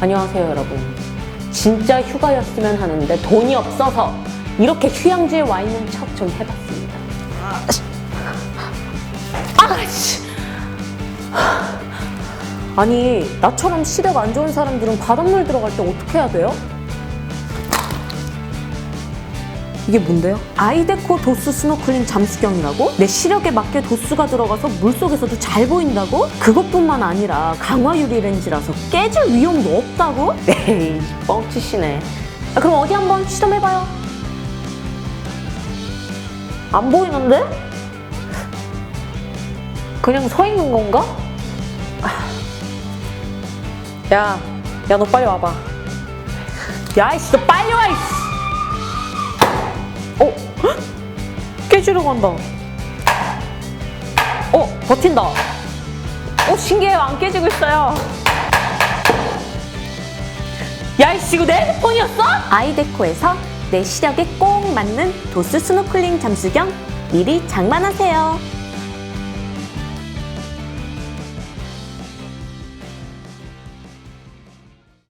안녕하세요, 여러분. 진짜 휴가였으면 하는데 돈이 없어서 이렇게 휴양지에 와 있는 척 좀 해봤습니다. 아씨! 아니, 나처럼 시력 안 좋은 사람들은 바닷물 들어갈 때 어떻게 해야 돼요? 이게 뭔데요? 아이데코 도수 스노클링 잠수경이라고? 내 시력에 맞게 도수가 들어가서 물속에서도 잘 보인다고? 그것뿐만 아니라 강화 유리 렌즈라서 깨질 위험도 없다고? 에이, 뻥치시네. 아, 그럼 어디 한번 시험해봐요. 안 보이는데? 그냥 서 있는 건가? 야, 야, 너 빨리 와봐. 야, 이씨, 너 빨리 와, 이씨! 깨지러 간다. 어, 버틴다. 어, 신기해요. 안 깨지고 있어요. 야, 이씨, 이거 내 핸드폰이었어? 아이데코에서 내 시력에 꼭 맞는 도스 스노클링 잠수경 미리 장만하세요.